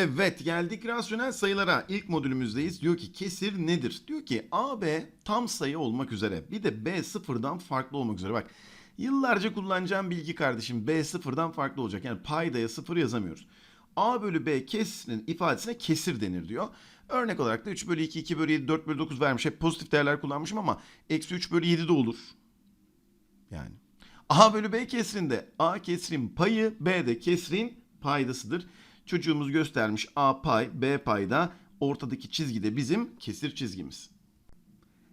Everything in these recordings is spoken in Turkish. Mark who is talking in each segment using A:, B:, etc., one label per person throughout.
A: Evet geldik rasyonel sayılara. İlk modülümüzdeyiz. Diyor ki kesir nedir? Diyor ki AB tam sayı olmak üzere. Bir de B sıfırdan farklı olmak üzere. Bak yıllarca kullanacağım bilgi kardeşim. B sıfırdan farklı olacak. Yani paydaya sıfır yazamıyoruz. A bölü B kesrin ifadesine kesir denir diyor. Örnek olarak da 3 bölü 2, 2 bölü 7, 4 bölü 9 vermiş. Hep pozitif değerler kullanmışım ama eksi 3 bölü 7 de olur. Yani. A bölü B kesrinde A kesrin payı B de kesrin paydasıdır. Çocuğumuz göstermiş A pay B payda ortadaki çizgi de bizim kesir çizgimiz.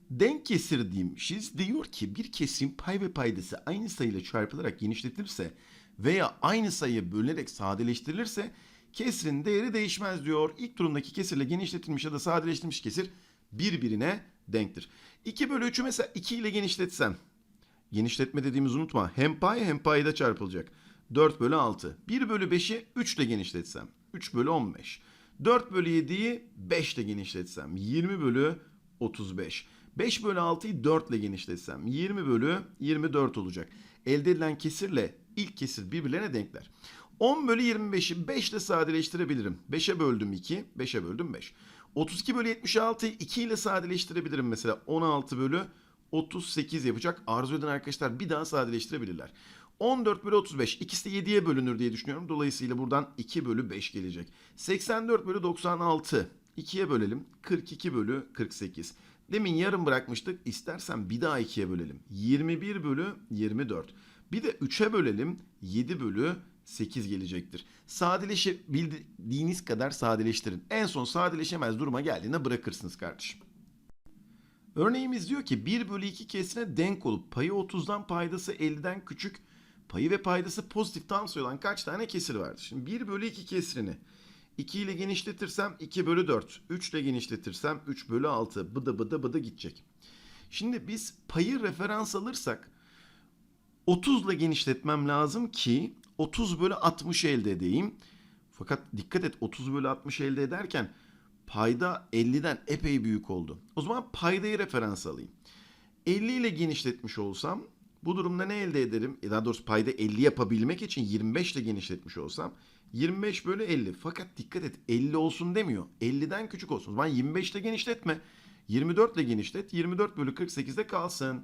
A: Denk kesir demişiz. Diyor ki bir kesirin pay ve paydası aynı sayıyla çarpılarak genişletilirse veya aynı sayıya bölünerek sadeleştirilirse kesrin değeri değişmez diyor. İlk durumdaki kesirle genişletilmiş ya da sadeleştirilmiş kesir birbirine denktir. 2 bölü 3'ü mesela 2 ile genişletsem Genişletme dediğimizi unutma. Hem pay hem payda çarpılacak. 4 bölü 6. 1 bölü 5'i 3 ile genişletsem. 3 bölü 15. 4 bölü 7'yi 5 ile genişletsem. 20 bölü 35. 5 bölü 6'yı 4 ile genişletsem. 20 bölü 24 olacak. Elde edilen kesirle ilk kesir birbirlerine denkler. 10 bölü 25'i 5 ile sadeleştirebilirim. 5'e böldüm 2, 5'e böldüm 5. 32 bölü 76'yı 2 ile sadeleştirebilirim mesela. 16 bölü 38 yapacak. Arzu eden arkadaşlar bir daha sadeleştirebilirler. 14 bölü 35 ikisi de 7'ye bölünür diye düşünüyorum. Dolayısıyla buradan 2 bölü 5 gelecek. 84 bölü 96 2'ye bölelim. 42 bölü 48. Demin yarım bırakmıştık. İstersen bir daha 2'ye bölelim. 21 bölü 24. Bir de 3'e bölelim. 7 bölü 8 gelecektir. Sadeleşebildiğiniz kadar sadeleştirin. En son sadeleşemez duruma geldiğinde bırakırsınız kardeşim. Örneğimiz diyor ki 1 bölü 2 kesine denk olup payı 30'dan paydası 50'den küçük payı ve paydası pozitif tam sayı olan kaç tane kesir vardır? Şimdi 1 bölü 2 kesirini 2 ile genişletirsem 2 bölü 4. 3 ile genişletirsem 3 bölü 6. Bıdı bıdı bıdı gidecek. Şimdi biz payı referans alırsak 30 ile genişletmem lazım ki 30 bölü 60 elde edeyim. Fakat dikkat et 30 bölü 60 elde ederken payda 50'den epey büyük oldu. O zaman paydayı referans alayım. 50 ile genişletmiş olsam bu durumda ne elde ederim? E daha doğrusu payda 50 yapabilmek için 25 ile genişletmiş olsam 25 bölü 50. Fakat dikkat et 50 olsun demiyor. 50'den küçük olsun. O zaman 25 ile genişletme. 24 ile genişlet. 24 bölü 48'de kalsın.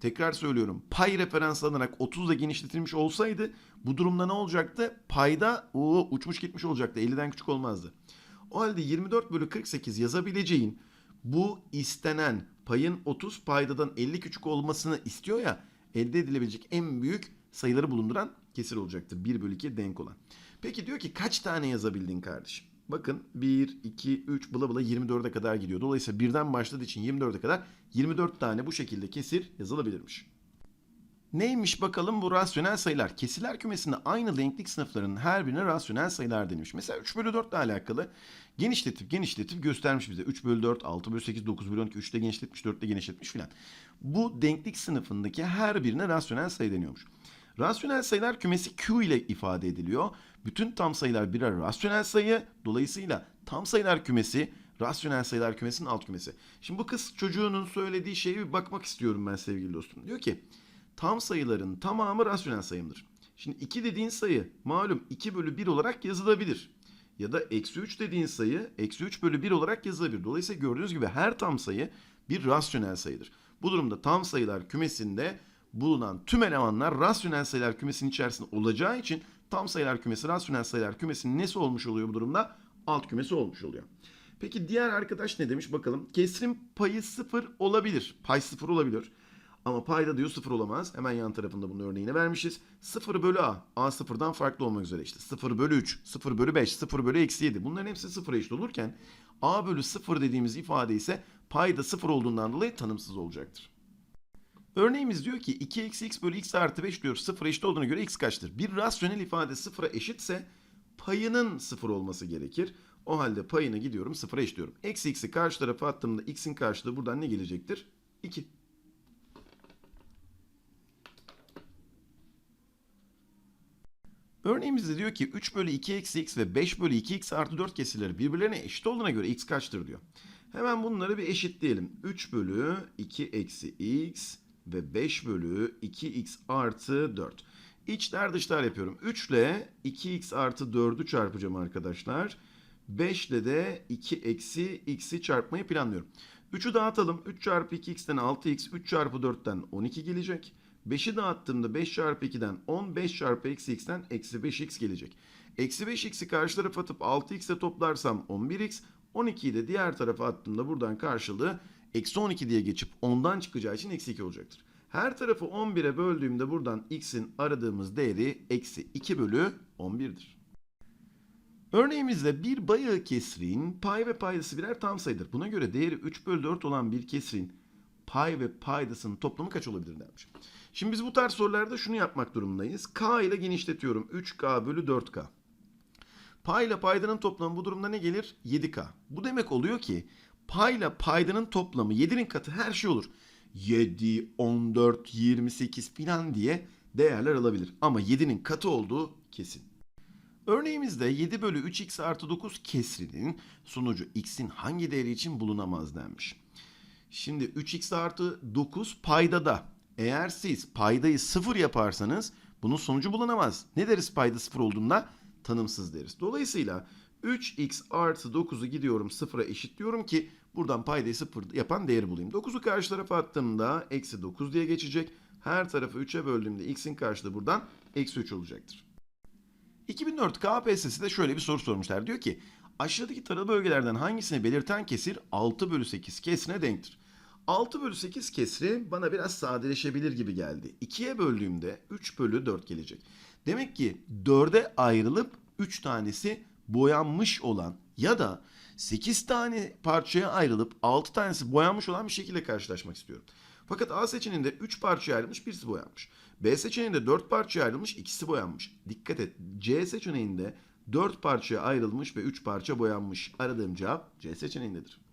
A: Tekrar söylüyorum. Pay referans alınarak 30 ile genişletilmiş olsaydı bu durumda ne olacaktı? Payda o uçmuş gitmiş olacaktı. 50'den küçük olmazdı. O halde 24 bölü 48 yazabileceğin bu istenen payın 30 paydadan 50 küçük olmasını istiyor ya elde edilebilecek en büyük sayıları bulunduran kesir olacaktır. 1 bölü 2 denk olan. Peki diyor ki kaç tane yazabildin kardeşim? Bakın 1, 2, 3 bula bula 24'e kadar gidiyor. Dolayısıyla birden başladığı için 24'e kadar 24 tane bu şekilde kesir yazılabilirmiş. Neymiş bakalım bu rasyonel sayılar? Kesiler kümesinde aynı denklik sınıflarının her birine rasyonel sayılar denilmiş. Mesela 3 bölü 4 ile alakalı genişletip genişletip göstermiş bize. 3 bölü 4, 6 bölü 8, 9 bölü 12, 3 ile genişletmiş, 4 ile genişletmiş filan. Bu denklik sınıfındaki her birine rasyonel sayı deniyormuş. Rasyonel sayılar kümesi Q ile ifade ediliyor. Bütün tam sayılar birer rasyonel sayı. Dolayısıyla tam sayılar kümesi rasyonel sayılar kümesinin alt kümesi. Şimdi bu kız çocuğunun söylediği şeye bir bakmak istiyorum ben sevgili dostum. Diyor ki tam sayıların tamamı rasyonel sayımdır. Şimdi 2 dediğin sayı malum 2 bölü 1 olarak yazılabilir. Ya da eksi 3 dediğin sayı eksi 3 bölü 1 olarak yazılabilir. Dolayısıyla gördüğünüz gibi her tam sayı bir rasyonel sayıdır. Bu durumda tam sayılar kümesinde bulunan tüm elemanlar rasyonel sayılar kümesinin içerisinde olacağı için tam sayılar kümesi rasyonel sayılar kümesinin nesi olmuş oluyor bu durumda? Alt kümesi olmuş oluyor. Peki diğer arkadaş ne demiş bakalım. Kesrin payı sıfır olabilir. Pay sıfır olabilir. Ama payda diyor sıfır olamaz. Hemen yan tarafında bunun örneğini vermişiz. 0 bölü a. a sıfırdan farklı olmak üzere işte. 0 bölü 3, 0 bölü 5, 0 bölü eksi 7. Bunların hepsi sıfıra eşit olurken a bölü 0 dediğimiz ifade ise payda sıfır olduğundan dolayı tanımsız olacaktır. Örneğimiz diyor ki 2 eksi x bölü x artı 5 diyor. Sıfıra eşit olduğuna göre x kaçtır? Bir rasyonel ifade sıfıra eşitse payının sıfır olması gerekir. O halde payını gidiyorum sıfıra eşitliyorum. Eksi x'i karşı tarafa attığımda x'in karşılığı buradan ne gelecektir? 2. Örneğimizde diyor ki 3 bölü 2 eksi x ve 5 bölü 2 x artı 4 kesirleri birbirlerine eşit olduğuna göre x kaçtır diyor. Hemen bunları bir eşitleyelim. 3 bölü 2 eksi x ve 5 bölü 2x artı 4. İçler dışlar yapıyorum. 3 ile 2x artı 4'ü çarpacağım arkadaşlar. 5 ile de 2 eksi x'i çarpmayı planlıyorum. 3'ü dağıtalım. 3 çarpı 2x'ten 6x, 3 çarpı 4'ten 12 gelecek. 5'i dağıttığımda 5 çarpı 2'den 10, 5 çarpı eksi x'ten eksi 5x gelecek. Eksi 5x'i karşı tarafa atıp 6x'e toplarsam 11x, 12'yi de diğer tarafa attığımda buradan karşılığı eksi 12 diye geçip 10'dan çıkacağı için eksi 2 olacaktır. Her tarafı 11'e böldüğümde buradan x'in aradığımız değeri eksi 2 bölü 11'dir. Örneğimizde bir bayağı kesrin pay ve paydası birer tam sayıdır. Buna göre değeri 3 bölü 4 olan bir kesrin pay ve paydasının toplamı kaç olabilir demiş. Şimdi biz bu tarz sorularda şunu yapmak durumundayız. K ile genişletiyorum. 3K bölü 4K. Pay ile paydanın toplamı bu durumda ne gelir? 7K. Bu demek oluyor ki pay ile paydanın toplamı 7'nin katı her şey olur. 7, 14, 28 filan diye değerler alabilir. Ama 7'nin katı olduğu kesin. Örneğimizde 7 bölü 3x artı 9 kesrinin sonucu x'in hangi değeri için bulunamaz denmiş. Şimdi 3x artı 9 paydada. Eğer siz paydayı 0 yaparsanız bunun sonucu bulunamaz. Ne deriz payda 0 olduğunda? Tanımsız deriz. Dolayısıyla 3x artı 9'u gidiyorum 0'a eşitliyorum ki buradan paydayı 0 yapan değeri bulayım. 9'u karşı tarafa attığımda eksi 9 diye geçecek. Her tarafı 3'e böldüğümde x'in karşılığı buradan eksi 3 olacaktır. 2004 KPSS'de şöyle bir soru sormuşlar. Diyor ki aşağıdaki taralı bölgelerden hangisini belirten kesir 6 bölü 8 kesrine denktir? 6 bölü 8 kesri bana biraz sadeleşebilir gibi geldi. 2'ye böldüğümde 3 bölü 4 gelecek. Demek ki 4'e ayrılıp 3 tanesi boyanmış olan ya da 8 tane parçaya ayrılıp 6 tanesi boyanmış olan bir şekilde karşılaşmak istiyorum. Fakat A seçeneğinde 3 parçaya ayrılmış birisi boyanmış. B seçeneğinde 4 parçaya ayrılmış ikisi boyanmış. Dikkat et C seçeneğinde 4 parçaya ayrılmış ve 3 parça boyanmış. Aradığım cevap C seçeneğindedir.